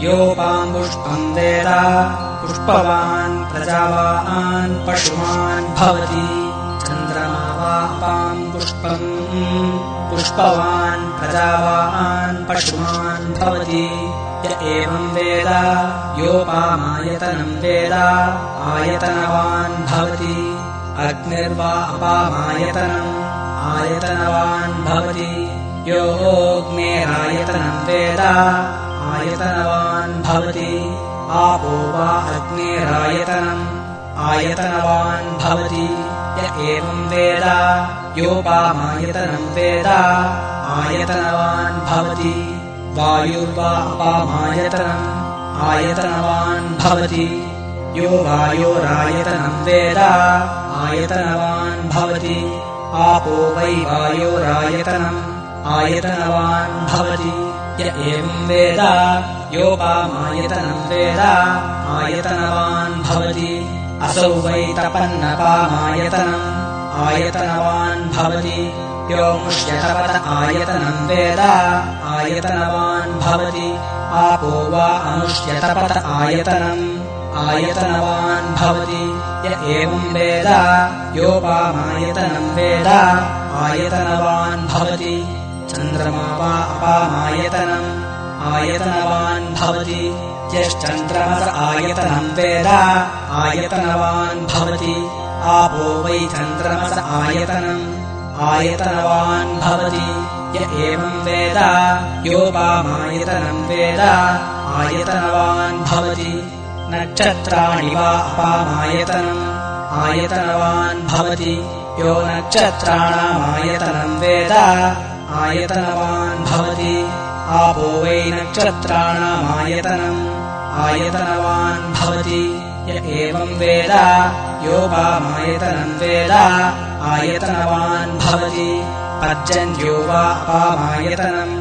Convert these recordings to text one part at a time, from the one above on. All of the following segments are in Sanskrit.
योपाम् पुष्पम् वेद पुष्पवान् प्रजावान् पशुमान् भवति। चन्द्रमा वापाम् पुष्पम् पुष्पवान् प्रजावान् पशुमान् भवति। य एवम् वेद योपामायतनम् वेद आयतनवान् भवति। अग्निर्वा अपामायतनम् आयतनवान् भवति योऽग्नेरायतनम् वेद आयतनवान् भवति। आपो वा अग्नेरायतनम् आयतनवान् भवति। य एवम् वेद योपामायतनम् वेद आयतनवान् भवति। वायुर्वा अपामायतनम् आयतनवान् भवति। यो वायोरायतनम् वेद आयतनवान् भवति। आपो वै वायोरायतनम् आयतनवान् भवति। य एवम् वेद योपामायतनम् वेद आयतनवान् भवति। असौ वै तपन्नपामायतनम् आयतनवान् भवति। यो मुष्यतपत आयतनम् वेद आयतनवान् भवति। आपो वा अमुष्यतपत आयतनम् आयतनवान् भवति। य एवम् वेद योपामायतनम् वेद आयतनवान् भवति चन्द्रमा वा अपामायतनम् आयतनवान् भवति। यश्चन्द्रमस आयतनम् वेद। आयतनवान् भवति। आपो वै चन्द्रमस आयतनम् आयतनवान् भवति। य एवम् वेद। योपामायतनम् वेद। आयतनवान् भवति। नक्षत्राणि वा अपामायतनम् आयतनवान् भवति। यो नक्षत्राणामायतनम् वेद आयतनवान् भवति। आपो वै नक्षत्राणामायतनम् आयतनवान् भवति। य एवम् वेद योपामायतनम् वेद आयतनवान् भवति। पर्जन्यो वा अपामायतनम्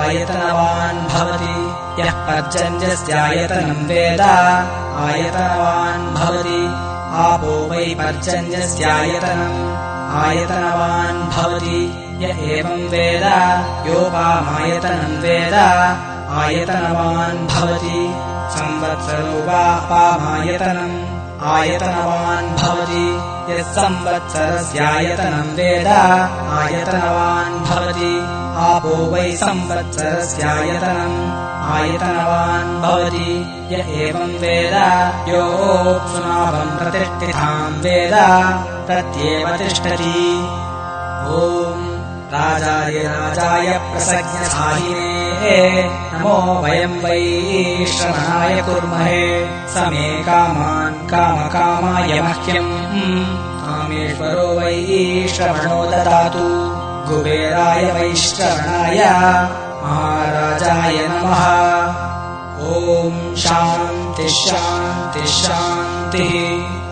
आयतनवान् भवति। यः पर्जन्यस्यायतनम् वेद आयतनवान् भवति। आपो वै पर्जन्यस्यायतनम्। आयतनवान् भवति य एवम् वेद योपामायतनम् वेद आयतनवान् भवति। संवत्सरो वा अपामायतनम् आयतनवान् भवति। यः संवत्सरस्यायतनम् वेद आयतनवान् भवति। आपो वै संवत्सरस्यायतनम् आयतनवान् भवति। य एवम् वेद योऽप्सुनाभम् प्रतिष्ठिताम् वेद प्रत्येव तिष्ठति। ॐ राजाय राजाय नमो वयम् वै श्रवणाय कुर्महे। समे कामान् कामकामाय मह्यम्। कामेश्वरो वै श्रवणो ददातु। कुबेराय वैश्रवणाय महाराजाय नमः। ॐ शान्तिः शान्तिः शान्तिः